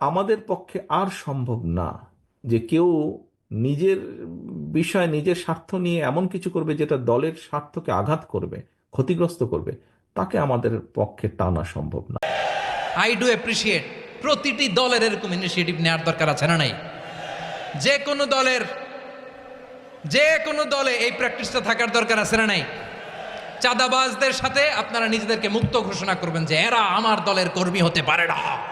আমাদের পক্ষে আর সম্ভব না যে কেউ নিজের বিষয়, নিজের স্বার্থ নিয়ে এমন কিছু করবে যেটা দলের স্বার্থকে আঘাত করবে, ক্ষতিগ্রস্ত করবে। তাকে আমাদের পক্ষে টানা সম্ভব না। আই ডু অ্যাপ্রিসিয়েট প্রতিটি দলের এরকম ইনিশিয়েটিভ নেওয়ার দরকার আছে না নাই? যে কোনো দলের, যে কোনো দলে এই প্র্যাকটিসটা থাকার দরকার আছে না নাই? চাঁদাবাজদের সাথে আপনারা নিজেদেরকে মুক্ত ঘোষণা করবেন যে এরা আমার দলের কর্মী হতে পারে না।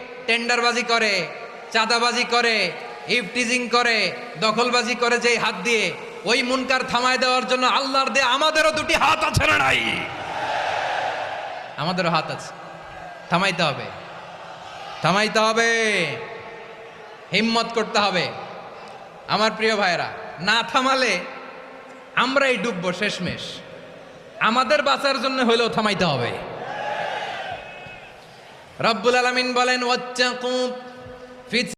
টেন্ডারবাজি করে, চাঁদাবাজি করে ইফটিজিং করে, দখলবাজি করে যে হাত দিয়ে, ওই মুনকার থামায় দেওয়ার জন্য আল্লাহর দিয়ে আমাদেরও দুটি হাত আছে না নাই? আমাদেরও হাত আছে। থামাইতে হবে। থামাইতে হবে। হিম্মত করতে হবে। আমার প্রিয় ভাইয়েরা, না থামালে আমরাই ডুববো শেষমেশ। আমাদের বাঁচার জন্য হইলেও থামাইতে হবে। রব্বুল আলমিন বলেন ওয়াচ্চাকু ফিত